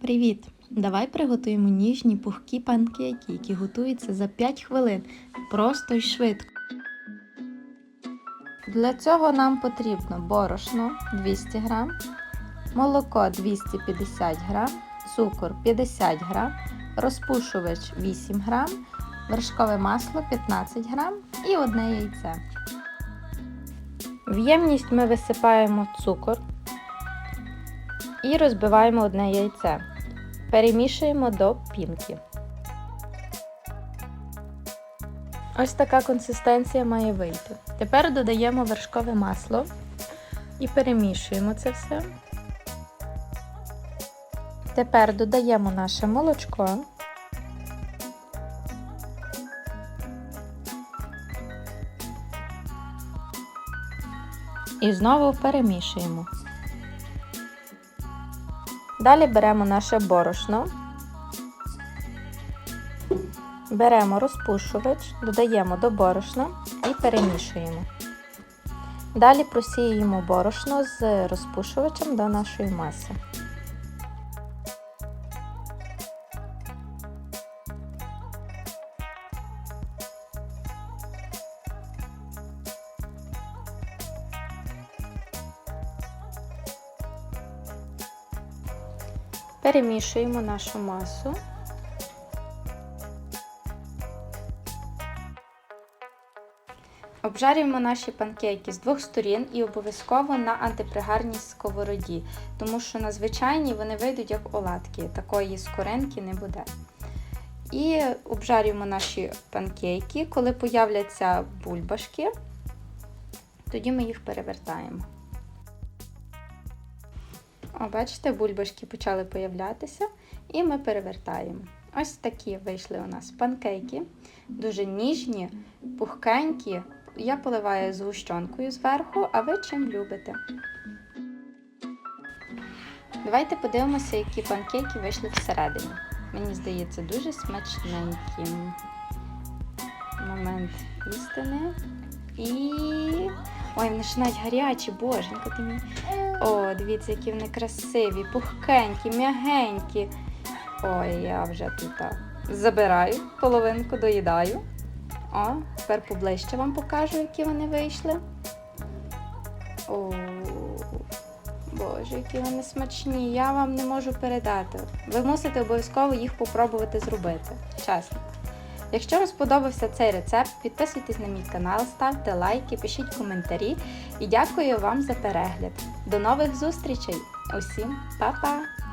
Привіт! Давай приготуємо ніжні пухкі панкейки, які готуються за 5 хвилин. Просто й швидко. Для цього нам потрібно борошно 200 г, молоко 250 г, цукор 50 г, розпушувач 8 г, вершкове масло 15 г і одне яйце. В ємність ми висипаємо цукор і розбиваємо одне яйце. Перемішуємо до пінки. Ось така консистенція має вийти. Тепер додаємо вершкове масло і перемішуємо це все. Тепер додаємо наше молочко. І знову перемішуємо. Далі беремо наше борошно, беремо розпушувач, додаємо до борошна і перемішуємо. Далі просіюємо борошно з розпушувачем до нашої маси. Перемішуємо нашу масу. Обжарюємо наші панкейки з двох сторін і обов'язково на антипригарній сковороді, тому що на звичайній вони вийдуть як оладки, такої скоринки не буде. І обжарюємо наші панкейки. Коли появляться бульбашки, тоді ми їх перевертаємо. О, бачите, бульбашки почали появлятися, і ми перевертаємо. Ось такі вийшли у нас панкейки, дуже ніжні, пухкенькі. Я поливаю згущенкою зверху, а ви чим любите. Давайте подивимося, які панкейки вийшли всередині. Мені здається, дуже смачненькі. Момент істини. І. Ой, вони ж навіть гарячі, боженька ти мій. О, дивіться, які вони красиві, пухкенькі, м'ягенькі. Ой, я вже тут забираю, половинку доїдаю. О, тепер поближче вам покажу, які вони вийшли. О, Боже, які вони смачні. Я вам не можу передати. Ви мусите обов'язково їх попробувати зробити. Чесно. Якщо вам сподобався цей рецепт, підписуйтесь на мій канал, ставте лайки, пишіть коментарі і дякую вам за перегляд. До нових зустрічей! Усім па-па!